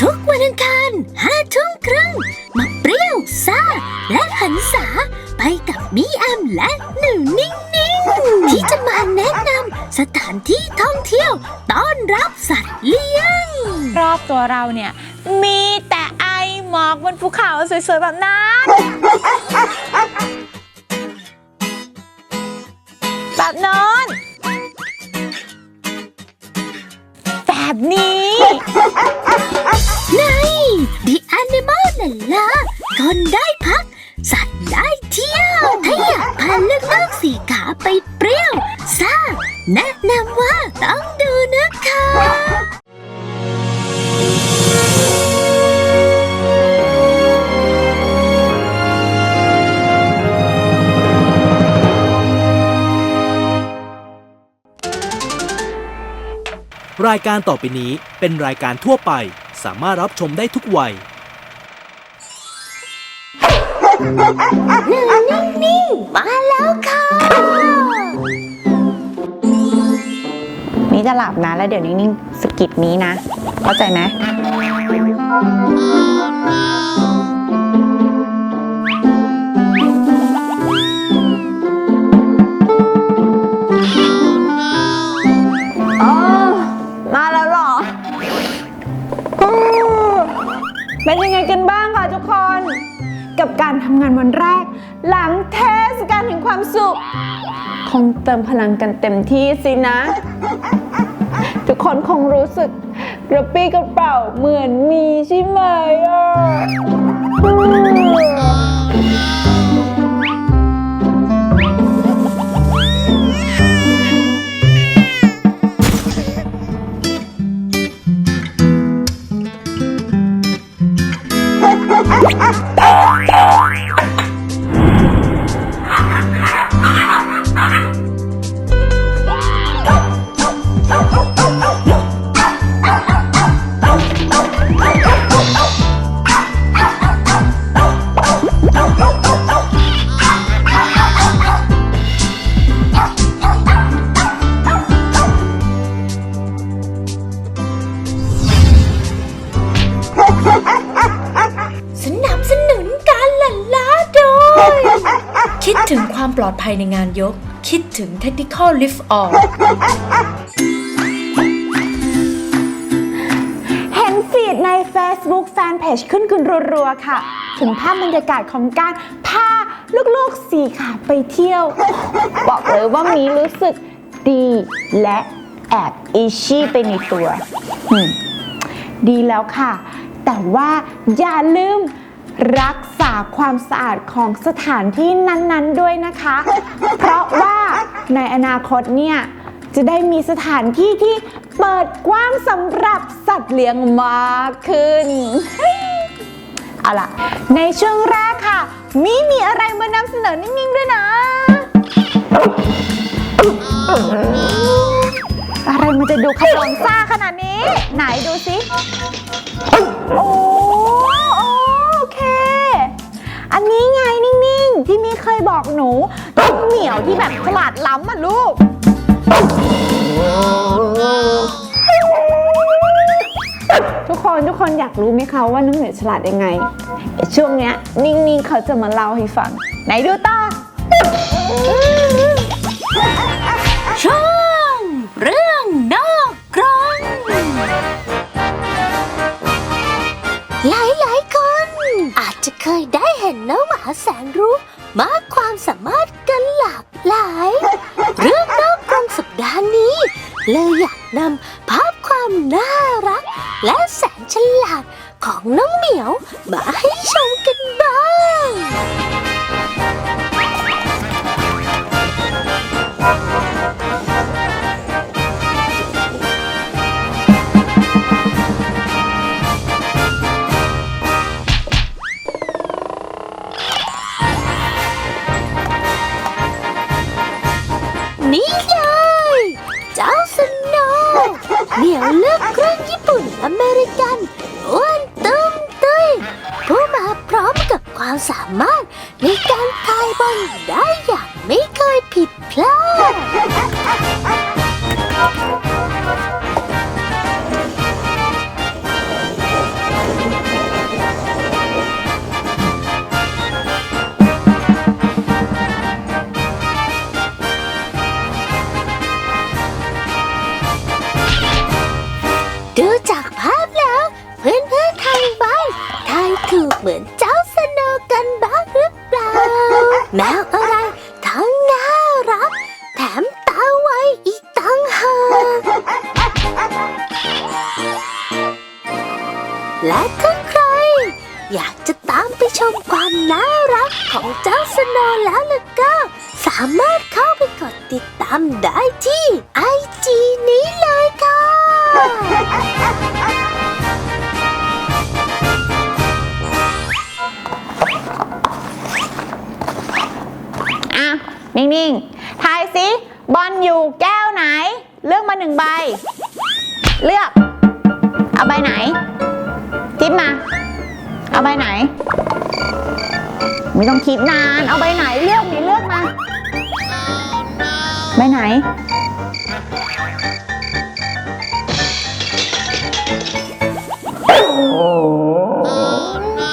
ทุกวันอังคารห้าทุ่มครึ่งมาเปรี้ยวซ่า และหันษาไปกับมิแอมและหนูนิ่งนิ่งๆที่จะมาแนะนำสถานที่ท่องเที่ยว ต้อนรับสัตว์เลี้ยง รอบตัวเราเนี่ย มีแต่ไอหมอกบนภูเขาสวยๆแบบนั้นแบบน้นแบบนี้ ใน The Animal นั่นละคนได้พัก สัตว์ได้เที่ยว ถ้าอยากพาลูกลูกสีขาไปเปรี้ยวซ่าแนะนำว่าต้องดูนะคะ รายการต่อไปนี้เป็นรายการทั่วไป สามารถรับชมได้ทุกวัย นิ่งๆมาแล้วค่ะ นี่จะหลับนะแล้วเดี๋ยวนิ่งๆสะกิดนี้นะ เข้าใจไหมอ๋อ ทุกคน กับการทำงานวันแรก หลังเทศกาลแห่งความสุข คงเติมพลังกันเต็มที่สินะ ทุกคนคงรู้สึกกระปี้กระเป๋าเหมือนมีใช่ไหมอะ ส ความปลอดภัยในงานยก คิดถึง Technical Lift Off เห็นฟีดใน Facebook Fanpage ขึ้นขึ้นรัวๆ ค่ะ ถึงภาพบรรยากาศของการพาลูกๆสี่ขาไปเที่ยว บอกเลยว่ามีรู้สึกดีและแอบอิชี่ไปในตัว ดีแล้วค่ะ แต่ว่าอย่าลืม รักษาความสะอาดของสถานที่นั้นๆด้วยนะคะ เพราะว่าในอนาคตเนี่ยจะได้มีสถานที่ที่เปิดกว้างสำหรับสัตว์เลี้ยงมากขึ้น เอาล่ะ ในช่วงแรกค่ะ มีมีอะไรมานำเสนอนิ่งๆด้วยนะ อะไรมันจะดูขยองซ่าขนาดนี้ ไหนดูสิ โอ้ อันนี้ไงนิ่งๆ ที่มีเคยบอกหนูน้องเหมียวที่แบบฉลาดล้ำอะลูก ทุกคนทุกคนอยากรู้ไหมคะว่าน้องเหนือฉลาดยังไงเดี๋ยวช่วงเนี้ยนิ่งๆเขาจะมาเล่าให้ฟัง ไหนดูต่อ ช่วงเรื่องนอกกรงหลายหลายๆคน อาจจะเคยได้ นน้องหมาแสนรู้มากความสามารถกันหลากหลาย เรื่องนอกกรงสัปดาห์นี้ เลยอยากนำภาพความน่ารัก และแสนฉลาดของน้องเหมียวมาให้ชม นิ่งๆทายสิบอลอยู่แก้วไหน เลือกมาหนึ่งใบ เลือก เอาใบไหน จิ้มมา เอาใบไหน ไม่ต้องคิดนาน เอาใบไหนเลือกมีเลือกมาใบไหน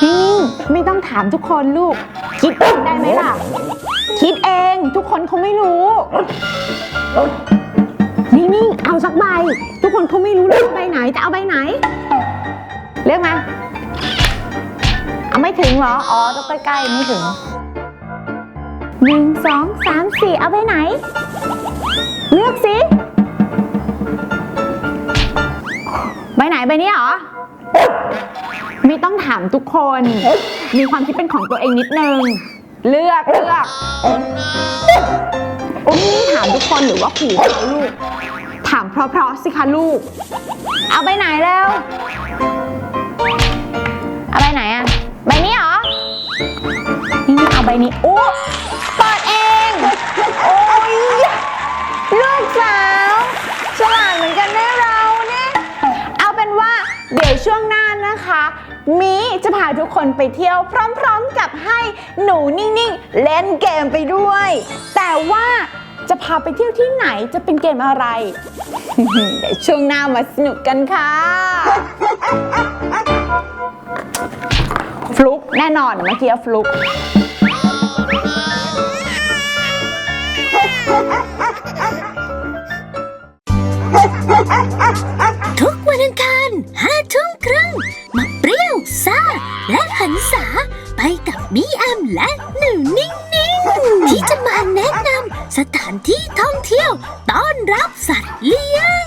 นิ่งๆไม่ต้องถามทุกคนลูก คิดเองได้ไหมล่ะ คิดเอง ทุกคนเขาไม่รู้ นิ่งๆ เอาสักใบ ทุกคนเขาไม่รู้เลยว่าใบไหนจะเอาใบไหน เลือกมา เอาไม่ถึงเหรอ อ๋อต้องใกล้ๆไม่ถึงหนึ่งสองสามสี่เอาใบไหน เลือกสิใบไหนใบนี้เหรอ ไม่ต้องถามทุกคน มีความคิดเป็นของตัวเองนิดนึง เลือกเลือกโอ้ยถามทุกคนหรือว่าขู่เขาลูก ถามเพราะๆสิคะลูก เอาใบไหนแล้ว เอาใบไหนอะใบนี้เหรอ นี่เอาใบนี้โอ้เปิดเอง โอ้ยลูกสาวฉลาดเหมือนกันได้เราเนี่ย เอาเป็นว่าเดี๋ยวช่วงหน้านะคะ มีจะพาทุกคนไปเที่ยวพร้อมๆกับให้หนูนิ่งๆ เล่นเกมไปด้วย แต่ว่าจะพาไปเที่ยวที่ไหนจะเป็นเกมอะไร เดี๋ยวช่วงหน้ามาสนุกกันค่ะ ฟลุกแน่นอนเมื่อกี้ฟลุกทุกวันอังคาร และหันษาไปกับมิแอมและหนูนิ่งนิ่งๆที่จะมาแนะนำสถานที่ท่องเที่ยวต้อนรับสัตว์เลี้ยง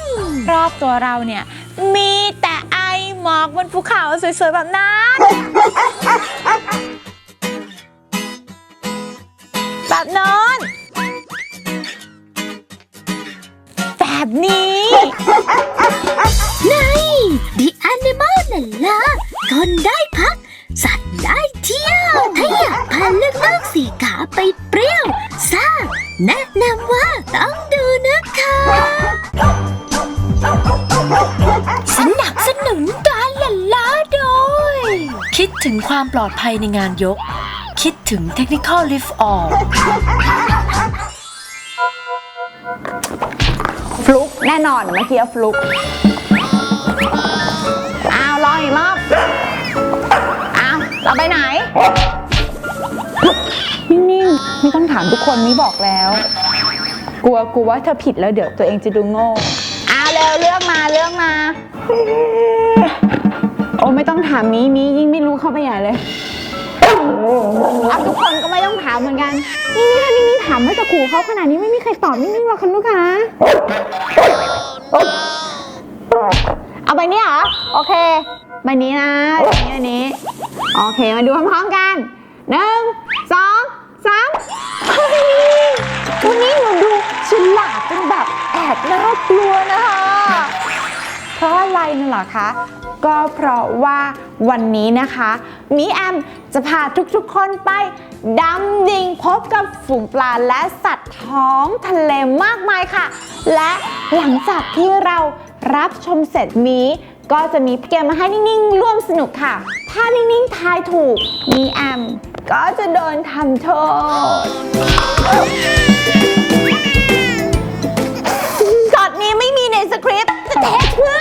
รอบตัวเราเนี่ย มีแต่ไอหมอกบนภูเขาสวยๆแบบนั้น สี่ขาไปเปรี้ยวซ่าแนะนำว่าต้องดูนะคะ สนับสนุนการละล้าโดย คิดถึงความปลอดภัยในงานยก คิดถึง Technical Lift All ฟลุกแน่นอนเมื่อกี้ฟลุกอ้าวลองอีกรอบอ้าวเราไปไหน นิ่งๆไม่ต้องถามทุกคนนี้บอกแล้ว กลัวกลัวว่าเธอผิดแล้วเดี๋ยวตัวเองจะดูโง่อ้าวเร็วเลือกมาเลือกมา โอ้ไม่ต้องถามนี้นี้ยิ่งไม่รู้เข้าไปใหญ่เลยเอาทุกคนก็ไม่ต้องถามเหมือนกัน นี่นี่ถ้านี่นี่ถามว่าจะขู่เขาขนาดนี้ไม่มีใครตอบนิ่งๆหรอกค่ะลูกค้าเอาใบนี้เหรอโอเคใบนี้นะใบนี้อันนี้ โอเคมาดูพร้อมๆกันหนึ่งสองสามเฮ้ย วันนี้หนูดูฉลาดจนแบบแอบน่ากลัวนะคะ เพราะอะไรนั่นเหรอคะ ก็เพราะว่าวันนี้นะคะมีแอมจะพาทุกๆคนไปดำดิ่งพบกับฝูงปลาและสัตว์ท้องทะเลมากมายค่ะ และหลังจากที่เรารับชมเสร็จมีก็จะมีเกมมาให้นิ่งๆ ร่วมสนุกค่ะ ถ้านิ่งๆ ทายถูกมีแอม ก็จะโดนทำโทษช็อตนี้ไม่มีในสคริปต์จะเทสเพื่อ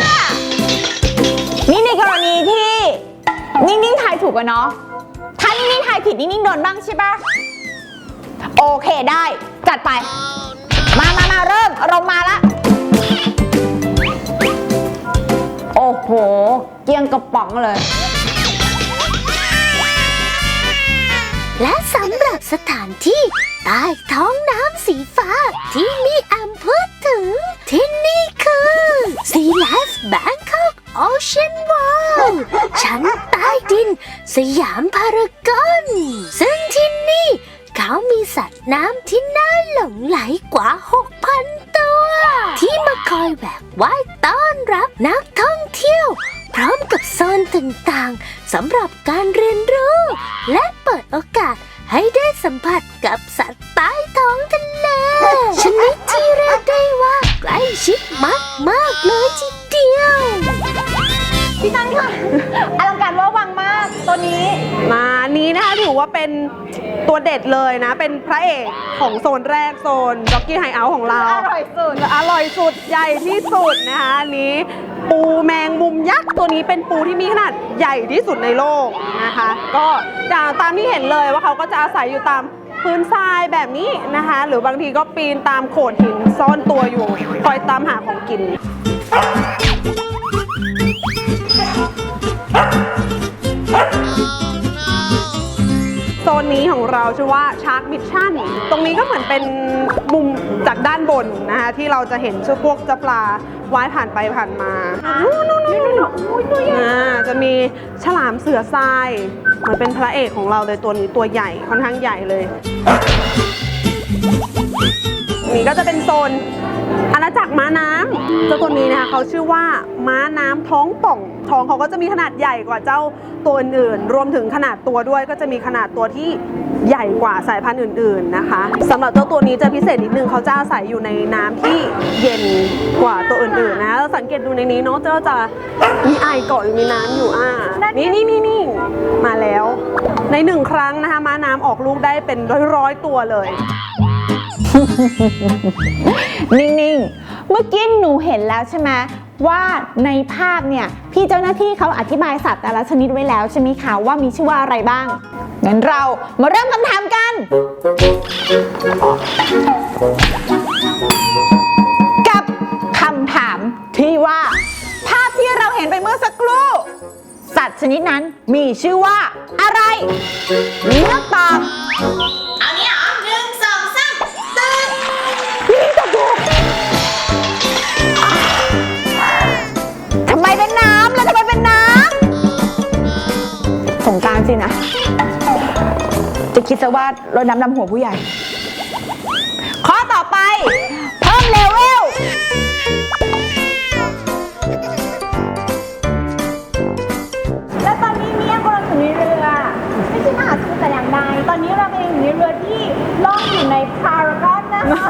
นี่ในกรณีที่นิ่งๆทายถูกอะเนาะ ถ้านิ่งๆทายผิดนิ่งๆโดนบ้างใช่ปะโอเคได้ จัดไป มามามาเริ่มอารมณ์มาละ โอ้โห เกียงกระป๋องเลย และสำหรับสถานที่ใต้ท้องน้ำสีฟ้าที่มีแอมพูดถึง ที่นี่คือ Sea Life Bangkok Ocean World ชั้นใต้ดิน สยามพารากอน ซึ่งที่นี่เขามีสัตว์น้ำที่น่าหลงไหลกว่า 6,000 ตัว ที่มาคอยแหวกว่ายต้อนรับนักท่องเที่ยว พร้อมกับโซนต่างๆสำหรับการเรียนรู้ และเปิดโอกาสให้ได้สัมผัสกับสัตว์ใต้ท้องทะเลชนิดที่เรียกได้ว่าใกล้ชิดมากๆเลยทีเดียวพี่ตันค่ะอลัง นี้นะคะถือว่าเป็นตัวเด็ดเลยนะ เป็นพระเอกของโซนแรกโซนจ็อกกี้ไฮเอาของเรา อร่อยสุด อร่อยสุดใหญ่ที่สุดนะคะอันนี้ ปูแมงมุมยักษ์ตัวนี้เป็นปูที่มีขนาดใหญ่ที่สุดในโลกนะคะ ก็ตามที่เห็นเลยว่าเขาก็จะอาศัยอยู่ตามพื้นทรายแบบนี้นะคะ หรือบางทีก็ปีนตามโขดหินซ่อนตัวอยู่ คอยตามหาของกิน ซนนี้ของเราชื่อว่าชาร์กมิชชั่น ตรงนี้ก็เหมือนเป็นมุมจากด้านบนนะคะที่เราจะเห็นชื่อพวกจ้าปลาว่ายผ่านไปผ่านมานู่นนู่นนู่นนู่นอ่จะมีฉลามเสือทรายเหมือนเป็นพระเอกของเราเลยตัวนี้ตัวใหญ่ค่อนข้างใหญ่เลย นี่ก็จะเป็นโซน อาณาจักรม้าน้ำเจ้าตัวนี้นะคะเขาชื่อว่าม้าน้ำท้องป่องท้องเขาก็จะมีขนาดใหญ่กว่าเจ้าตัวอื่นๆ รวมถึงขนาดตัวด้วยก็จะมีขนาดตัวที่ใหญ่กว่าสายพันธุ์อื่นๆนะคะสำหรับเจ้าตัวนี้จะพิเศษนิดนึงเขาจะอาศัยอยู่ในน้ำที่เย็นกว่าตัวอื่นๆนะเราสังเกตดูในนี้เนาะเจ้าจะมีไอเกาะอยู่ในน้ำอยู่อ่านี่นี่นี่นี่มาแล้ว ในหนึ่งครั้งนะคะม้าน้ำออกลูกได้เป็นร้อยๆตัวเลย นิ่งๆ เมื่อกี้หนูเห็นแล้วใช่ไหมว่าในภาพเนี่ย พี่เจ้าหน้าที่เขาอธิบายสัตว์แต่ละชนิดไว้แล้วใช่ไหมคะว่ามีชื่อว่าอะไรบ้าง งั้นเรามาเริ่มคำถามกัน กับคำถามที่ว่า ภาพที่เราเห็นไปเมื่อสักครู่ สัตว์ชนิดนั้นมีชื่อว่าอะไรเลือกตอบ สงกรารสินะ จะคิดซะว่ารดน้ำดำหัวผู้ใหญ่ ข้อต่อไป เพิ่มเลเวลและตอนนี้เมียกำลังอยู่ในเรือ ไม่ใช่มหาสมุทรแต่อย่างใดตอนนี้เรากำลังอยู่ในเรือที่ล่องอยู่ในพารากอนนะคะ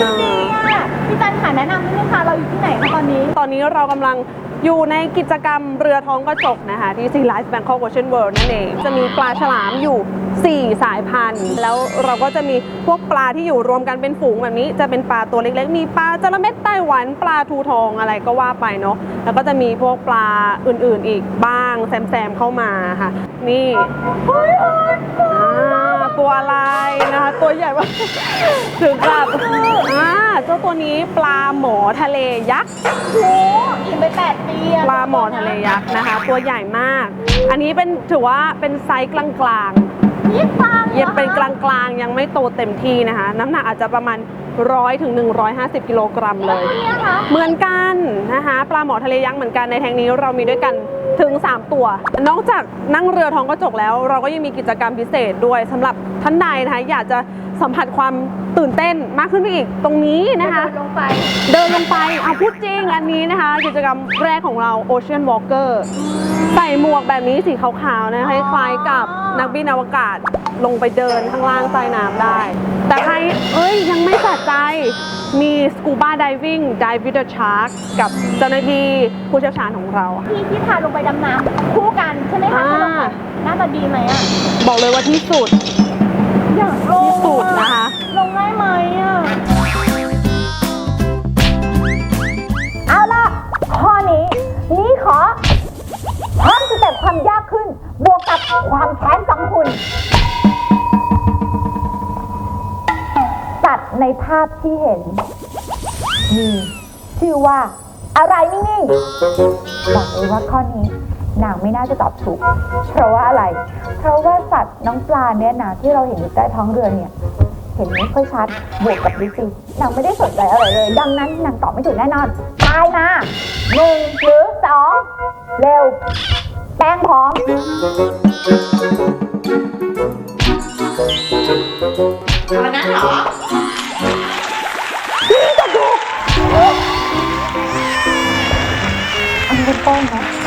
จริงๆอะพี่จันค่ะแนะนำนิดนึงค่ะเราอยู่ที่ไหนคะตอนนี้ ตอนนี้เรากำลัง อยู่ในกิจกรรมเรือท้องกระจกนะคะ ที่ Sea Life Bangkok Ocean World นั่นเอง จะมีปลาฉลามอยู่ 4 สายพันธุ์ แล้วเราก็จะมีพวกปลาที่อยู่รวมกันเป็นฝูงแบบนี้ จะเป็นปลาตัวเล็กๆ มีปลาจระเม็ดไต้หวัน ปลาทูทองอะไรก็ว่าไปเนาะ แล้วก็จะมีพวกปลาอื่นๆอีกบ้างแซมๆเข้ามาค่ะ นี่ ตัวอะไรนะคะ ตัวใหญ่มากถึงกับอ่าเจ้าตัวนี้ปลาหมอทะเลยักษ์โอ้อิ่มไปแปดปีอะปลาหมอทะเลยักษ์นะคะ ตัวใหญ่มาก อันนี้เป็นถือว่าเป็นไซส์กลางๆ ยี่ปังยังเป็นกลางๆ ยังไม่โตเต็มที่นะคะ น้ำหนักอาจจะประมาณ 100ถึง150 กิโลกรัมเลยเนี่ยคะเหมือนกันนะคะปลาหมอทะเลยักษ์เหมือนกันในแทงนี้เรามีด้วยกันถึง 3 ตัว นอกจากนั่งเรือท้องกระจกแล้ว เราก็ยังมีกิจกรรมพิเศษด้วยสำหรับท่านใดนะคะอยากจะสัมผัสความตื่นเต้นมากขึ้นไปอีกตรงนี้นะคะลงไปเดินลงไปเอาพูดจริงอันนี้นะคะ กิจกรรมแรกของเรา Ocean Walker ใส่หมวกแบบนี้สีขาวๆนะคล้ายๆกับนักบินอวกาศลงไปเดินข้างล่างใต้น้ำได้ แต่ใครเอ้ยยังไม่สะใจมี Scuba Diving Dive with the Shark กับเจ้าหน้าที่ผู้เชี่ยวชาญของเราพี่ที่พาลงไปดำน้ำคู่กันใช่ไหมคะอ่าถ้าลงไปหน้าตาดีไหมอะบอกเลยว่าที่สุด อยากลงที่สุดนะคะ ลงได้ไหมอะเอาล่ะข้อนี้ นี่ขอเพิ่มสเต็ป ความยากขึ้น บวกกับความแค้นสังคุณ สัตว์ในภาพที่เห็น มีชื่อว่า อะไรนิ่งๆบอกเลยว่าข้อนี้นางไม่น่าจะตอบถูก เพราะว่าอะไร เพราะว่าสัตว์น้องปลาเนี่ยนะที่เราเห็นอยู่ใต้ท้องเรือเนี่ย เห็นไม่ค่อยชัด บวกกับดิสินางไม่ได้สนใจอะไรเลย ดังนั้นนางตอบไม่ถูกแน่นอน ตายมาหนึ่งหรือสองเร็ว แป้งพร้อม เอางั้นเหรอ อันนี้เป็นแป้งนะ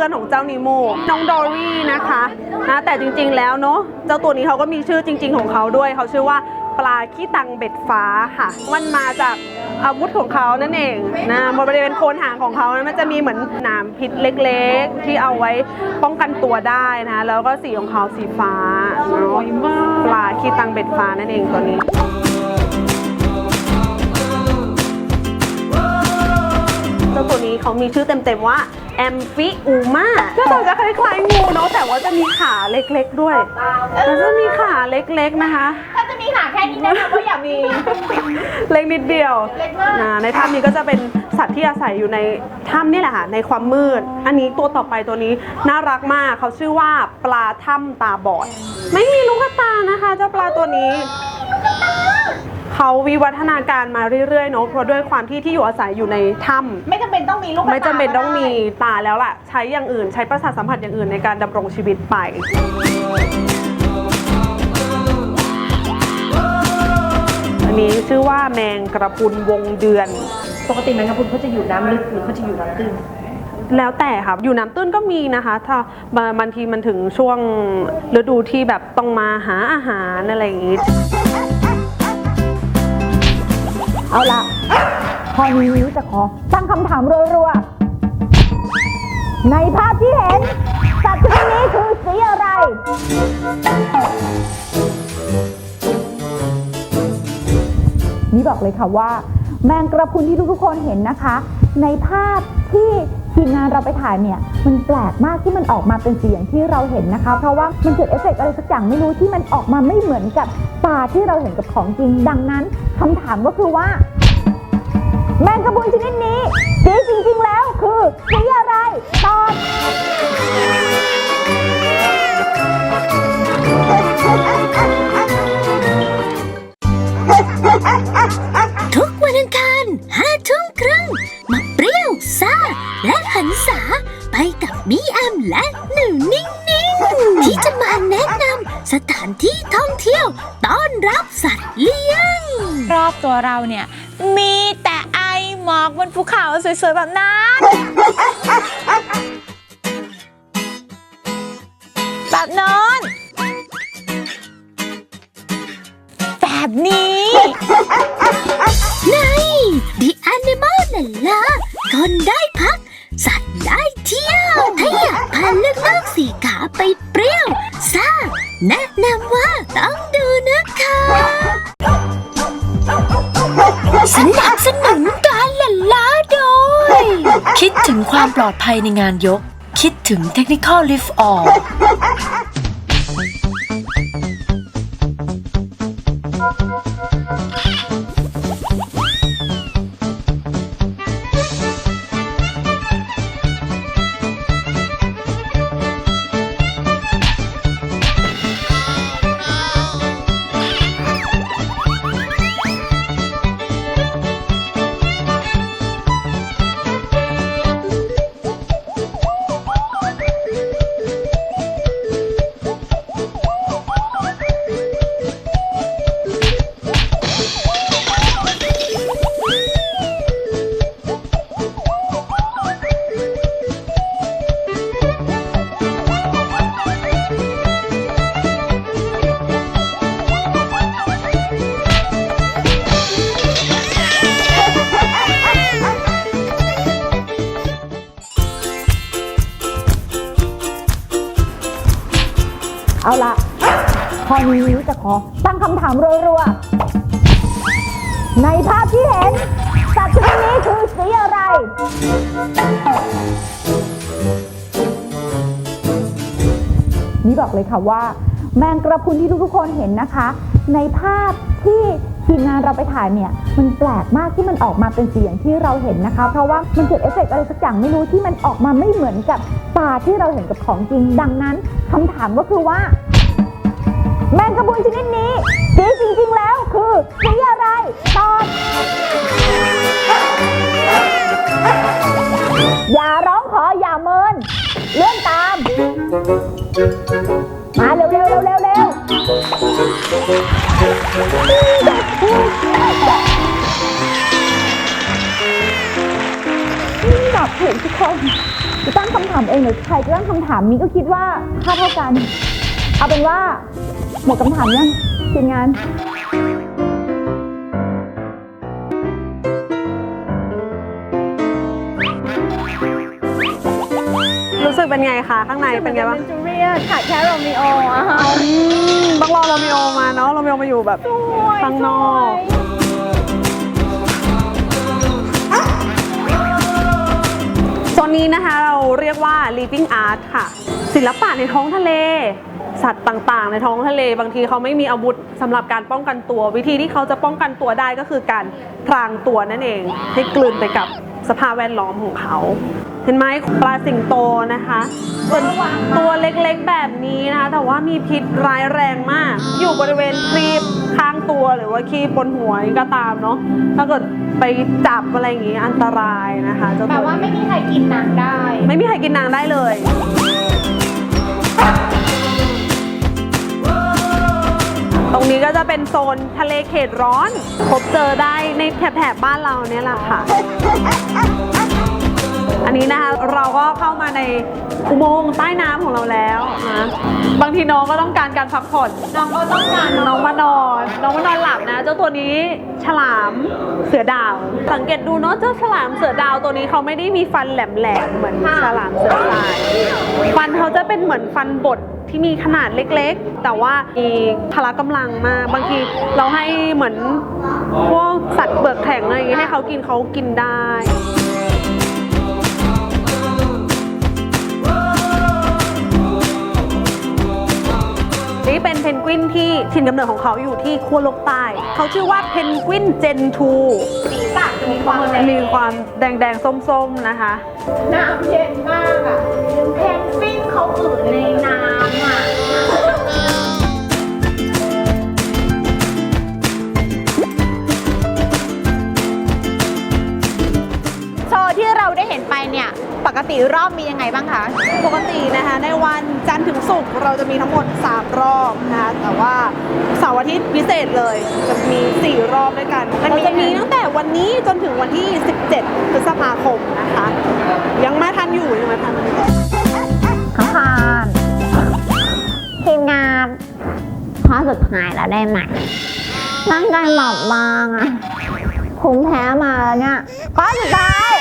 พื่อนของเจ้านิโมน้องดอรี่นะคะนะแต่จริงๆแล้วเนาะเจ้าตัวนี้เขาก็มีชื่อจริง ๆ ของเขาด้วยเขาชื่อว่าปลาขี้ตังเบ็ดฟ้าค่ะ มันมาจากอาวุธของเขานั่นเองนะบริเวณโคนหางของเขานะมันจะมีเหมือนหนามพิษเล็กๆ ที่เอาไว้ป้องกันตัวได้นะ แล้วก็สีของเขาสีฟ้าเนาะปลาขี้ตังเบ็ดฟ้านั่นเองตัวนี้เจ้าตัวนี้เขามีชื่อเต็มๆว่า แอมฟิอูมาก็ตาจะคล้ายๆงูเนาะแต่ว่าจะมีขาเล็กๆด้วยแล้วจะมีขาเล็กๆนะคะ ถ้าจะมีขาแค่นี้นะก็อย่ามี เล็กนิดเดียวนะในถ้ำนี้ก็จะเป็นสัตว์ที่อาศัยอยู่ในถ้ำนี่แหละค่ะในความมืด อันนี้ตัวต่อไปตัวนี้น่ารักมากเขาชื่อว่าปลาถ้ำตาบอด ไม่มีลูกตานะคะเจ้าปลาตัวนี้ เขาวิวัฒนาการมาเรื่อยๆเนาะเพราะด้วยความที่ที่อยู่อาศัยอยู่ในถ้ำไม่จำเป็นต้องมีลูกไม่จำเป็นต้องมีตาแล้วล่ะ ใช้อย่างอื่น ใช้ประสาทสัมผัสอย่างอื่นในการดำรงชีวิตไป อันนี้ชื่อว่าแมงกระพุนวงเดือน ปกติแมงกะพรุนเขาจะอยู่น้ำลึกหรือเขาจะอยู่น้ำตื้นแล้วแต่ครับอยู่น้ำตื้นก็มีนะคะ ถ้าบางบางทีมันถึงช่วงฤดูที่แบบต้องมาหาอาหารอะไรอย่างงี้ เอาละพอนี้จะขอตั้งคำถามรัวๆ ในภาพที่เห็น สัตว์ชนิดนี้คือสีอะไร นี่บอกเลยค่ะว่า แมงกระพุนที่ทุกๆคนเห็นนะคะ ในภาพที่ ทีมงานเราไปถ่ายเนี่ยมันแปลกมากที่มันออกมาเป็นเสียงที่เราเห็นนะคะ เพราะว่ามันเกิดเอฟเฟกต์อะไรสักอย่างไม่รู้ที่มันออกมาไม่เหมือนกับปลาที่เราเห็นกับของจริง ดังนั้นคำถามก็คือว่า แมงกระพรุนชนิดนี้สีจริง ๆ แล้วคือสีอะไรตอบทุกวันอังคารห้าทุ่มครึ่งมา ซ่า และหันษาไปกับมีแอมและหนูนิ่งนิ่งๆที่จะมาแนะนำสถานที่ท่องเที่ยวต้อนรับสัตว์เลี้ยง รอบตัวเราเนี่ย มีแต่ไอหมอกบนภูเขาสวยๆแบบนั้นแบบนั้น คนได้พัก สัตว์ได้เที่ยวถ้าอยากพาลูกๆสี่ขาไปเปรี้ยวซ่าแนะนำว่าต้องดูนะคะสนับสนุนการเล่นล้าโดย คิดถึงความปลอดภัยในงานยก คิดถึงเท คนิคอลลิฟต์ออเอาละพอนี้จะขอตั้งคำถามรัวๆ ในภาพที่เห็น สัตว์ชนิดนี้คือสีอะไร นี่บอกเลยค่ะว่า แมงกระพุนที่ทุกๆคนเห็นนะคะ ในภาพที่ทีมงานเราไปถ่ายเนี่ย มันแปลกมากที่มันออกมาเป็นสีอย่างที่เราเห็นนะคะ เพราะว่ามันเกิดเอฟเฟกต์อะไรสักอย่างไม่รู้ที่มันออกมาไม่เหมือนกับตาที่เราเห็นกับของจริง ดังนั้นคำถามก็คือว่า แมงกระพรุนชนิดนี้สีจริงๆแล้วคือสีอะไร ตอบ อย่าร้องขออย่าเมิน เลื่อนตาม มาเร็วเร็วเร็วเร็วเร็วตอบถูกทุกคนจะตั้งคำถามเองหรือใครจะตั้งคำถามนี้ก็คิดว่าค่าเท่ากัน เอาเป็นว่า หมดคำถามยังทีมงาน รู้สึกเป็นไงคะข้างในเป็นไงบ้างจูเลียขาดแค่โรมิโออะค่ะอืมต้องรอโรมิโอมาเนาะโรมิโอมาอยู่แบบข้างนอก โซนนี้นะคะเราเรียกว่า living art ค่ะ ศิลปะในท้องทะเล สัตว์ต่างๆ ในท้องทะเลบางทีเขาไม่มีอาวุธสำหรับการป้องกันตัว วิธีที่เขาจะป้องกันตัวได้ก็คือการพรางตัวนั่นเอง ให้กลืนไปกับสภาพแวดล้อมของเขา เห็นไหมปลาสิงโตนะคะเป็นตัวเล็กๆแบบนี้นะคะ แต่ว่ามีพิษร้ายแรงมาก อยู่บริเวณครีบข้างตัวหรือว่าครีบบนหัวนี่ก็ตามเนาะถ้าเกิดไปจับอะไรอย่างงี้อันตรายนะคะเจ้าแปลตัวว่าไม่มีใครกินนางได้ ไม่มีใครกินนางได้เลย ตรงนี้ก็จะเป็นโซนทะเลเขตร้อน พบเจอได้ในแถบๆบ้านเราเนี่ยแหละค่ะ อันนี้นะคะเราก็เข้ามาในอุโมงค์ใต้น้ำของเราแล้วนะบางทีน้องก็ต้องการการพักผ่อนน้องก็ต้องการน้องมานอน น้องมานอนหลับนะ เจ้าตัวนี้ฉลามเสือดาว สังเกตดูเนาะเจ้าฉลามเสือดาวตัวนี้เขาไม่ได้มีฟันแหลมๆเหมือนฉลามเสือสายฟันเขาจะเป็นเหมือนฟันบดที่มีขนาดเล็กๆ แต่ว่ามีพละกำลังมากบางทีเราให้เหมือนพวกสัตว์เปลือกแข็งอะไรอย่างเงี้ยให้เขากินเขากินได้ นี่เป็นเพนกวินที่ถิ่นกำเนิดของเขาอยู่ที่ขั้วโลกใต้ เขาชื่อว่าเพนกวินเจนทูสีสันมีความมีความแดงๆ ส้มๆ นะคะ น้ำเย็นมากอะเพนกวินเขาอืดในน้ำอะโชว์ที่เราได้เห็นไปเนี่ย ปกติรอบมียังไงบ้างคะ ปกตินะคะในวันจันทร์ถึงศุกร์เราจะมีทั้งหมด 3 รอบนะคะแต่ว่าเสาร์อาทิตย์พิเศษเลยจะมี 4 รอบด้วยกันเราจะมีตั้งแต่วันนี้จนถึงวันที่ 17พฤษภาคมนะคะ ยังมาทันอยู่ยังมาทันอยู่ข้างทีมงานข้อสุดท้ายแล้วได้ไหมร่างกายหมอบบางอะคุ้มแพ้มาแล้วเนี่ยข้อสุดท้าย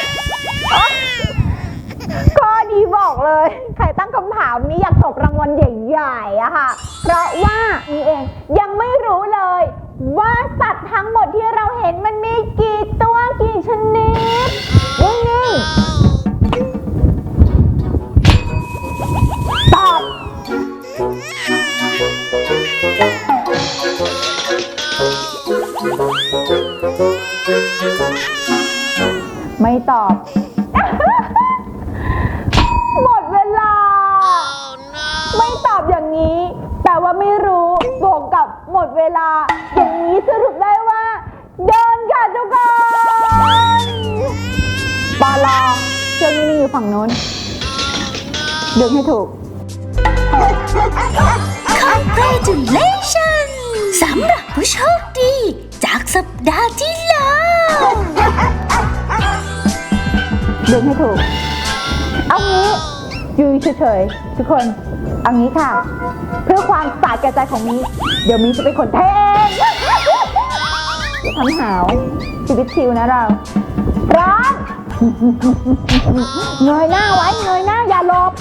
นี้บอกเลย ใครตั้งคำถามนี้อยากตกรางวัลใหญ่ๆอะค่ะ เพราะว่านี่เองยังไม่รู้เลย ว่าสัตว์ทั้งหมดที่เราเห็นมันมีกี่ตัวกี่ชนิดนิ่งๆตอบ ฉยๆ ทุกคนเอางี้ค่ะ เพื่อความสาแก่ใจของมีเดี๋ยวมีจะเป็นคนแทงทำหาวชีวิตชิวนะเราร้อนเงยหน้าไว้เงยหน้าอย่าหลบ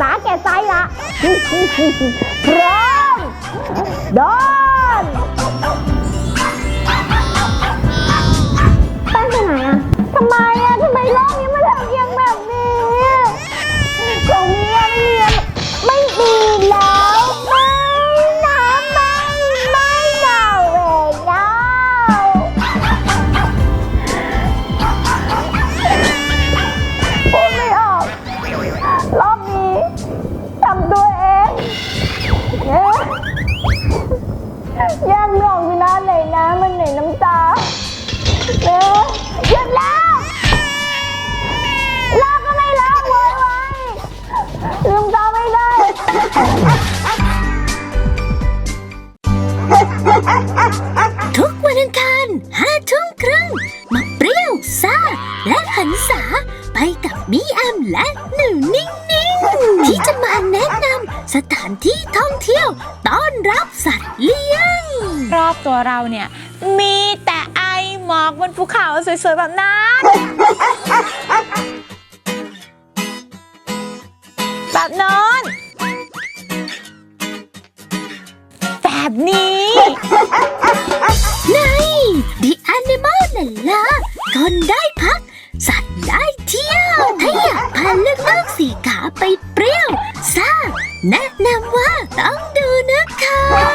สาแก่ใจละร้อนโดนตั้งไปไหนอะทำไมอะทำไมรอบนี้ ทุกวันอัารห้าทุ่มครึ่งมาเปรี้ยวซ่า และหันษาไปกับมิแอมและหนูนิ่งๆที่จะมาแนะนำสถานที่ท่องเที่ยวต้อนรับสัตว์เลี้ยง รอบตัวเราเนี่ย มีแต่ไอหมอกบนภูเขาสวยๆแบบนั้นแบบน้อง ไปเปรี้ยวซ่าแนะนำว่าต้องดูนะคะ